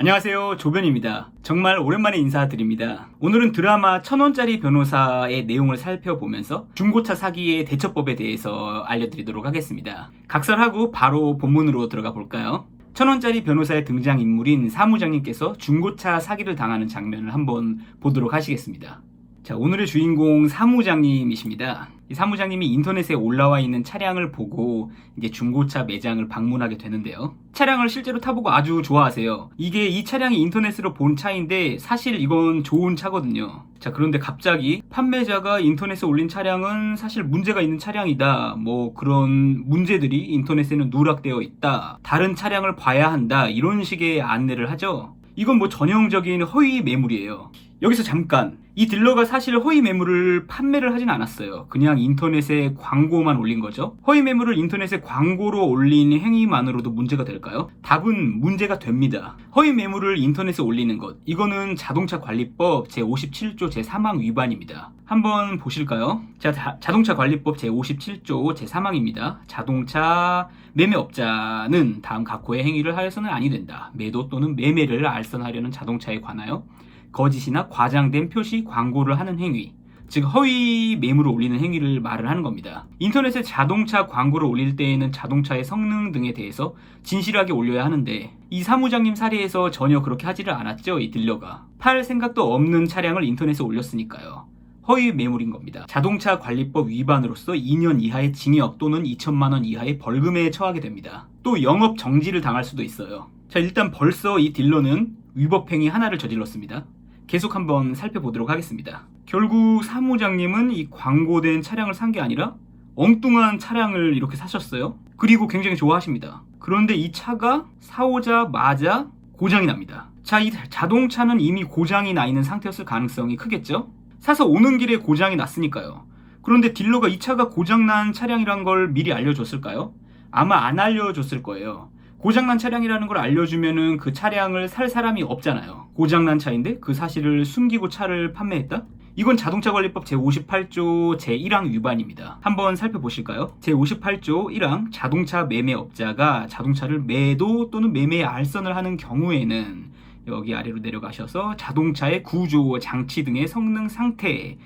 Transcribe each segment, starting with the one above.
안녕하세요. 조변입니다. 정말 오랜만에 인사드립니다. 오늘은 드라마 천원짜리 변호사의 내용을 살펴보면서 중고차 사기의 대처법에 대해서 알려드리도록 하겠습니다. 각설하고 바로 본문으로 들어가 볼까요? 천원짜리 변호사의 등장인물인 사무장님께서 중고차 사기를 당하는 장면을 한번 보도록 하시겠습니다. 자, 오늘의 주인공 사무장님이십니다. 이 사무장님이 인터넷에 올라와 있는 차량을 보고 이제 중고차 매장을 방문하게 되는데요. 차량을 실제로 타보고 아주 좋아하세요. 이게 이 차량이 인터넷으로 본 차인데 사실 이건 좋은 차거든요. 자, 그런데 갑자기 판매자가 인터넷에 올린 차량은 사실 문제가 있는 차량이다. 뭐 그런 문제들이 인터넷에는 누락되어 있다. 다른 차량을 봐야 한다. 이런 식의 안내를 하죠. 이건 뭐 전형적인 허위 매물이에요. 여기서 잠깐 이 딜러가 사실 허위 매물을 판매를 하진 않았어요. 그냥 인터넷에 광고만 올린 거죠. 허위 매물을 인터넷에 광고로 올린 행위만으로도 문제가 될까요? 답은 문제가 됩니다. 허위 매물을 인터넷에 올리는 것 이거는 자동차 관리법 제57조 제3항 위반입니다. 한번 보실까요? 자, 자, 자동차 관리법 제57조 제3항입니다. 자동차 매매업자는 다음 각호의 행위를 하여서는 아니 된다. 매도 또는 매매를 알선하려는 자동차에 관하여 거짓이나 과장된 표시 광고를 하는 행위 즉 허위 매물을 올리는 행위를 말을 하는 겁니다. 인터넷에 자동차 광고를 올릴 때에는 자동차의 성능 등에 대해서 진실하게 올려야 하는데 이 사무장님 사례에서 전혀 그렇게 하지를 않았죠 이 딜러가 팔 생각도 없는 차량을 인터넷에 올렸으니까요. 허위 매물인 겁니다. 자동차 관리법 위반으로서 2년 이하의 징역 또는 2천만 원 이하의 벌금에 처하게 됩니다. 또 영업 정지를 당할 수도 있어요. 자 일단 벌써 이 딜러는 위법행위 하나를 저질렀습니다. 계속 한번 살펴보도록 하겠습니다. 결국 사무장님은 이 광고된 차량을 산 게 아니라 엉뚱한 차량을 이렇게 사셨어요. 그리고 굉장히 좋아하십니다. 그런데 이 차가 사오자마자 고장이 납니다. 자, 이 자동차는 이미 고장이 나 있는 상태였을 가능성이 크겠죠? 사서 오는 길에 고장이 났으니까요. 그런데 딜러가 이 차가 고장난 차량이란 걸 미리 알려줬을까요? 아마 안 알려줬을 거예요. 고장난 차량이라는 걸 알려주면은 그 차량을 살 사람이 없잖아요. 고장난 차인데 그 사실을 숨기고 차를 판매했다? 이건 자동차 관리법 제58조 제1항 위반입니다. 한번 살펴보실까요? 제58조 1항 자동차 매매업자가 자동차를 매도 또는 매매 알선을 하는 경우에는 여기 아래로 내려가셔서 자동차의 구조, 장치 등의 성능 상태에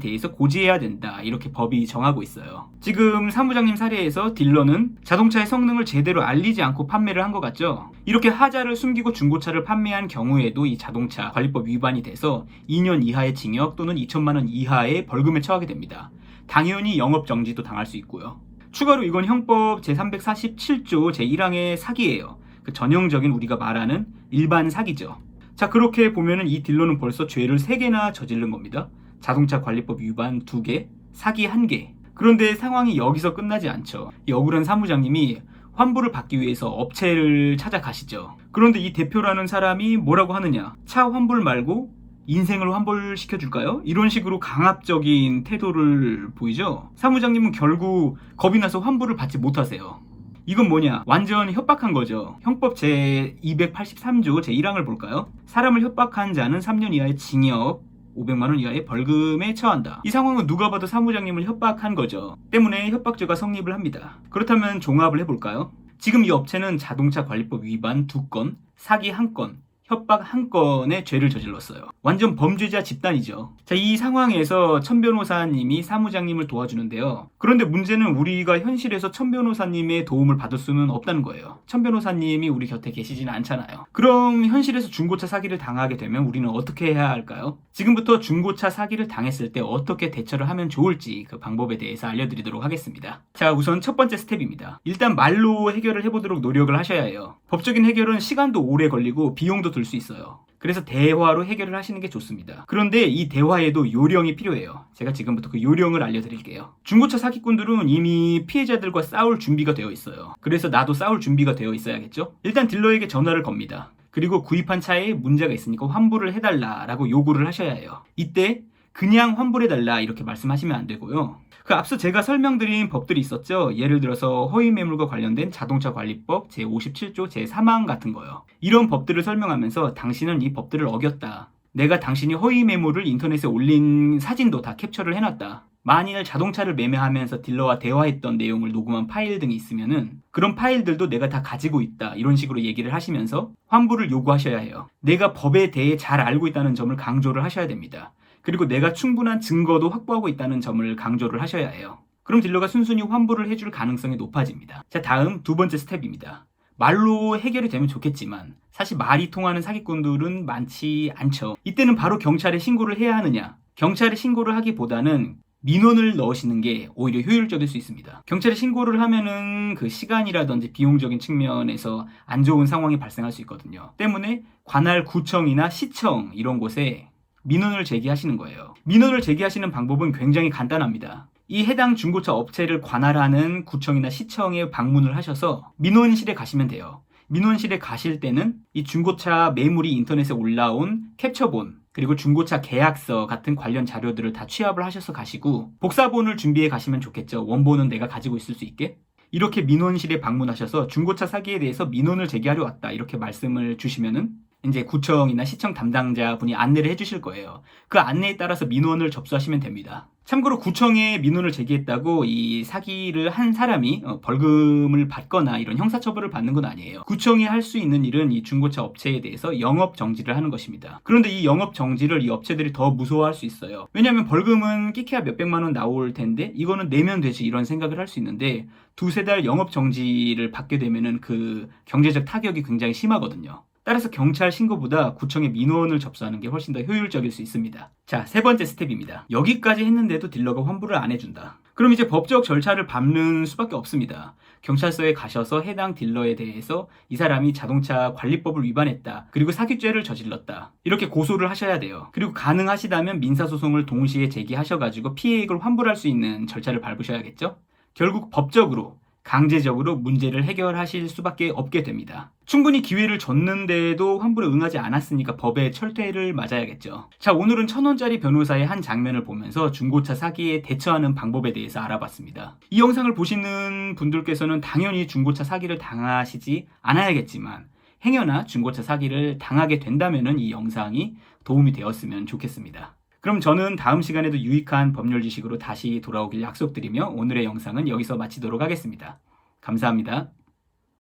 대해서 고지해야 된다. 이렇게 법이 정하고 있어요. 지금 사무장님 사례에서 딜러는 자동차의 성능을 제대로 알리지 않고 판매를 한 것 같죠? 이렇게 하자를 숨기고 중고차를 판매한 경우에도 이 자동차 관리법 위반이 돼서 2년 이하의 징역 또는 2천만 원 이하의 벌금에 처하게 됩니다. 당연히 영업 정지도 당할 수 있고요. 추가로 이건 형법 제347조 제1항의 사기예요. 그 전형적인 우리가 말하는 일반 사기죠. 자, 그렇게 보면은 이 딜러는 벌써 죄를 3개나 저지른 겁니다. 자동차 관리법 위반 2개, 사기 1개. 그런데 상황이 여기서 끝나지 않죠. 이 억울한 사무장님이 환불을 받기 위해서 업체를 찾아가시죠. 그런데 이 대표라는 사람이 뭐라고 하느냐? 차 환불 말고 인생을 환불시켜 줄까요? 이런 식으로 강압적인 태도를 보이죠. 사무장님은 결국 겁이 나서 환불을 받지 못하세요. 이건 뭐냐? 완전 협박한 거죠. 형법 제 283조 제 1항을 볼까요? 사람을 협박한 자는 3년 이하의 징역 500만 원 이하의 벌금에 처한다. 이 상황은 누가 봐도 사무장님을 협박한 거죠. 때문에 협박죄가 성립을 합니다. 그렇다면 종합을 해볼까요? 지금 이 업체는 자동차 관리법 위반 2건, 사기 1건, 협박 한 건의 죄를 저질렀어요. 완전 범죄자 집단이죠. 자, 이 상황에서 천 변호사님이 사무장님을 도와주는데요. 그런데 문제는 우리가 현실에서 천 변호사님의 도움을 받을 수는 없다는 거예요. 천 변호사님이 우리 곁에 계시지는 않잖아요. 그럼 현실에서 중고차 사기를 당하게 되면 우리는 어떻게 해야 할까요? 지금부터 중고차 사기를 당했을 때 어떻게 대처를 하면 좋을지 그 방법에 대해서 알려드리도록 하겠습니다. 자, 우선 첫 번째 스텝입니다. 일단 말로 해결을 해보도록 노력을 하셔야 해요. 법적인 해결은 시간도 오래 걸리고 비용도 들 수 있어요. 그래서 대화로 해결을 하시는 게 좋습니다. 그런데 이 대화에도 요령이 필요해요. 제가 지금부터 그 요령을 알려드릴게요. 중고차 사기꾼들은 이미 피해자들과 싸울 준비가 되어 있어요. 그래서 나도 싸울 준비가 되어 있어야겠죠? 일단 딜러에게 전화를 겁니다. 그리고 구입한 차에 문제가 있으니까 환불을 해달라라고 요구를 하셔야 해요. 이때 그냥 환불해달라 이렇게 말씀하시면 안 되고요. 그 앞서 제가 설명드린 법들이 있었죠. 예를 들어서 허위 매물과 관련된 자동차 관리법 제57조 제3항 같은 거요. 이런 법들을 설명하면서 당신은 이 법들을 어겼다. 내가 당신이 허위 매물을 인터넷에 올린 사진도 다 캡처를 해놨다. 만일 자동차를 매매하면서 딜러와 대화했던 내용을 녹음한 파일 등이 있으면은 그런 파일들도 내가 다 가지고 있다 이런 식으로 얘기를 하시면서 환불을 요구하셔야 해요. 내가 법에 대해 잘 알고 있다는 점을 강조를 하셔야 됩니다. 그리고 내가 충분한 증거도 확보하고 있다는 점을 강조를 하셔야 해요. 그럼 딜러가 순순히 환불을 해줄 가능성이 높아집니다. 자, 다음 두 번째 스텝입니다. 말로 해결이 되면 좋겠지만 사실 말이 통하는 사기꾼들은 많지 않죠. 이때는 바로 경찰에 신고를 해야 하느냐? 경찰에 신고를 하기보다는 민원을 넣으시는 게 오히려 효율적일 수 있습니다. 경찰에 신고를 하면은 그 시간이라든지 비용적인 측면에서 안 좋은 상황이 발생할 수 있거든요. 때문에 관할 구청이나 시청 이런 곳에 민원을 제기하시는 거예요. 민원을 제기하시는 방법은 굉장히 간단합니다. 이 해당 중고차 업체를 관할하는 구청이나 시청에 방문을 하셔서 민원실에 가시면 돼요. 민원실에 가실 때는 이 중고차 매물이 인터넷에 올라온 캡처본 그리고 중고차 계약서 같은 관련 자료들을 다 취합을 하셔서 가시고 복사본을 준비해 가시면 좋겠죠. 원본은 내가 가지고 있을 수 있게. 이렇게 민원실에 방문하셔서 중고차 사기에 대해서 민원을 제기하려 왔다. 이렇게 말씀을 주시면은 이제 구청이나 시청 담당자 분이 안내를 해주실 거예요. 그 안내에 따라서 민원을 접수하시면 됩니다. 참고로 구청에 민원을 제기했다고 이 사기를 한 사람이 어, 벌금을 받거나 이런 형사처벌을 받는 건 아니에요. 구청이 할 수 있는 일은 이 중고차 업체에 대해서 영업 정지를 하는 것입니다. 그런데 이 영업 정지를 이 업체들이 더 무서워할 수 있어요. 왜냐하면 벌금은 끼케야 몇백만 원 나올 텐데 이거는 내면 되지 이런 생각을 할 수 있는데 두세 달 영업 정지를 받게 되면은 그 경제적 타격이 굉장히 심하거든요. 따라서 경찰 신고보다 구청에 민원을 접수하는 게 훨씬 더 효율적일 수 있습니다. 자, 세 번째 스텝입니다. 여기까지 했는데도 딜러가 환불을 안 해준다. 그럼 이제 법적 절차를 밟는 수밖에 없습니다. 경찰서에 가셔서 해당 딜러에 대해서 이 사람이 자동차 관리법을 위반했다. 그리고 사기죄를 저질렀다. 이렇게 고소를 하셔야 돼요. 그리고 가능하시다면 민사소송을 동시에 제기하셔가지고 피해액을 환불할 수 있는 절차를 밟으셔야겠죠? 결국 법적으로 강제적으로 문제를 해결하실 수밖에 없게 됩니다. 충분히 기회를 줬는데도 환불에 응하지 않았으니까 법에 철퇴를 맞아야겠죠. 자, 오늘은 천 원짜리 변호사의 한 장면을 보면서 중고차 사기에 대처하는 방법에 대해서 알아봤습니다. 이 영상을 보시는 분들께서는 당연히 중고차 사기를 당하시지 않아야겠지만 행여나 중고차 사기를 당하게 된다면 이 영상이 도움이 되었으면 좋겠습니다. 그럼 저는 다음 시간에도 유익한 법률 지식으로 다시 돌아오길 약속드리며 오늘의 영상은 여기서 마치도록 하겠습니다. 감사합니다.